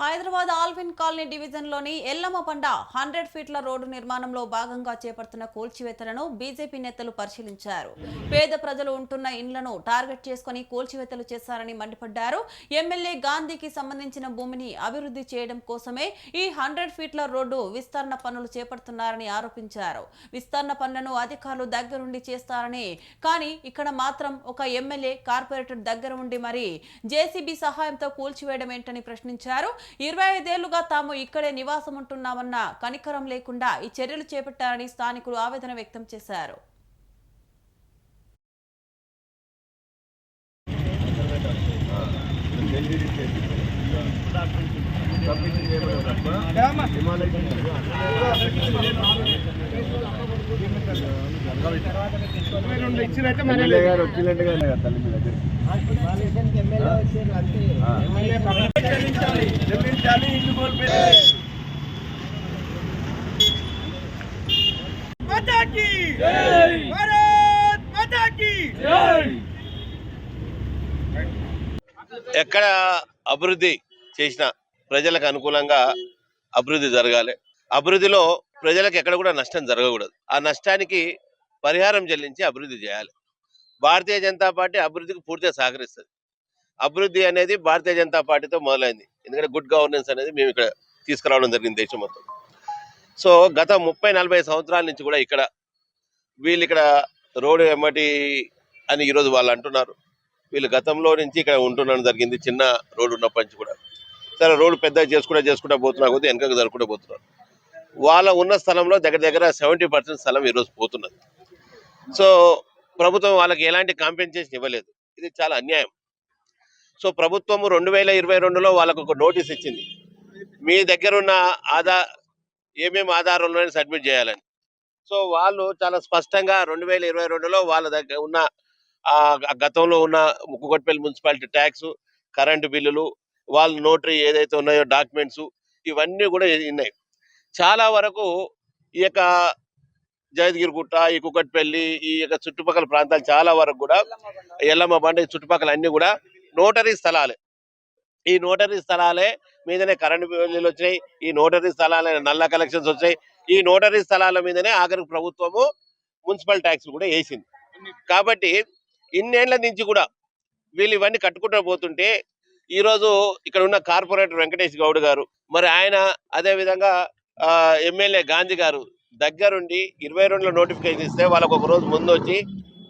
Hyderabad Alvin colony డివిజన్లోని ఎల్లమ్మపండ hundred ఫీట్ల road నిర్మాణంలో భాగంగా చేపడుతున్న కూల్చివేతలను బీజేపీ నేతలు పరిశీలించారు. పేద ప్రజలు ఉంటున్న ఇండ్లను టార్గెట్ చేసుకుని కూల్చివేతలు చేశారని మండిపడ్డారు. ఎమ్మెల్యే గాంధీకి సంబంధించిన భూమిని అభివృద్ధి చేయడం కోసమే ఈ హండ్రెడ్ ఫీట్ల రోడ్డు విస్తరణ పనులు చేపడుతున్నారని ఆరోపించారు. విస్తరణ పనులను అధికారులు దగ్గరుండి చేస్తారని కానీ ఇక్కడ మాత్రం ఒక ఎమ్మెల్యే కార్పొరేటర్ దగ్గర ఉండి మరి జేసీబీ సహాయంతో కూల్చివేయడం ఏంటని ప్రశ్నించారు. ఇరవై ఐదేళ్ళుగా తాము ఇక్కడే నివాసం ఉంటున్నామన్న కనికరం లేకుండా ఈ చర్యలు చేపట్టారని స్థానికులు ఆవేదన వ్యక్తం చేశారు. వచ్చినట్టుగా తల్లి మీ దగ్గరికి. माता की भारत माता की ఎక్కడ అభివృద్ధి చేసిన ప్రజలకు అనుకూలంగా అభివృద్ధి జరగాలి అభివృద్ధిలో ప్రజలకు ఎక్కడ కూడా నష్టం జరగకూడదు ఆ నష్టానికి పరిహారం చెల్లించి అభివృద్ధి చేయాలి భారతీయ జనతా పార్టీ అభివృద్ధికి పూర్తిగా సహకరిస్తుంది అభివృద్ధి అనేది భారతీయ జనతా పార్టీతో మొదలైంది ఎందుకంటే గుడ్ గవర్నెన్స్ అనేది మేము ఇక్కడ తీసుకురావడం జరిగింది దేశం మొత్తం. సో గత ముప్పై నలభై సంవత్సరాల నుంచి కూడా ఇక్కడ వీళ్ళు ఇక్కడ రోడ్డు ఎమ్మటి అని ఈరోజు వాళ్ళు అంటున్నారు. వీళ్ళు గతంలో నుంచి ఇక్కడ ఉంటుండడం జరిగింది చిన్న రోడ్డు ఉన్నప్పటి నుంచి కూడా. సరే రోడ్డు పెద్ద చేసుకుంటా చేసుకుంటా పోతున్నా కొద్దీ వెనకకు జరుపుకుంటూ పోతున్నారు. వాళ్ళ ఉన్న స్థలంలో దగ్గర దగ్గర సెవెంటీ పర్సెంట్ స్థలం ఈరోజు పోతున్నది. సో ప్రభుత్వం వాళ్ళకి ఎలాంటి కాంపెన్సేషన్ ఇవ్వలేదు. ఇది చాలా అన్యాయం. సో ప్రభుత్వం రెండు వేల ఇరవై రెండులో వాళ్ళకు ఒక నోటీస్ ఇచ్చింది. మీ దగ్గర ఉన్న ఆధార్ ఏమేమి ఆధారాలను సబ్మిట్ చేయాలని. సో వాళ్ళు చాలా స్పష్టంగా రెండు వేల ఇరవై రెండులో వాళ్ళ దగ్గర ఉన్న ఆ గతంలో ఉన్న ముక్కుకొట్పల్లి మున్సిపాలిటీ ట్యాక్స్ కరెంటు బిల్లులు వాళ్ళ నోటరీ ఏదైతే ఉన్నాయో డాక్యుమెంట్స్ ఇవన్నీ కూడా ఉన్నాయి. చాలా వరకు ఈ యొక్క జగద్గిరిగుట్ట ఈ కుక్కట్పల్లి ఈ యొక్క చుట్టుపక్కల ప్రాంతాలు చాలా వరకు కూడా ఎల్లమ్మ బండ చుట్టుపక్కల అన్ని కూడా నోటరీ స్థలాలే. ఈ నోటరీ స్థలాలే మీదనే కరెంటు బిల్లులు వచ్చినాయి ఈ నోటరీ స్థలాలే నల్ల కలెక్షన్స్ వచ్చాయి ఈ నోటరీ స్థలాల మీదనే ఆఖరికి ప్రభుత్వము మున్సిపల్ ట్యాక్స్ కూడా వేసింది. కాబట్టి ఇన్నేళ్ళ నుంచి కూడా వీళ్ళు ఇవన్నీ కట్టుకుంటూ పోతుంటే ఈ రోజు ఇక్కడ ఉన్న కార్పొరేటర్ వెంకటేష్ గౌడ్ గారు మరి ఆయన అదే విధంగా ఆ, ఎమ్మెల్యే గాంధీ గారు దగ్గరుండి ఇరవై రెండులో నోటిఫికేషన్ ఇస్తే వాళ్ళకు ఒక రోజు ముందు వచ్చి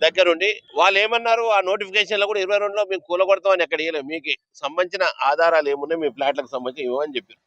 దగ్గరుండి వాళ్ళు ఏమన్నారు ఆ నోటిఫికేషన్లో కూడా ఇరవై రెండులో మేము కూలగొడతామని ఎక్కడ ఇవ్వలేము మీకు సంబంధించిన ఆధారాలు ఏమున్నాయి మీ ఫ్లాట్లకు సంబంధించి ఇవ్వమని చెప్పారు.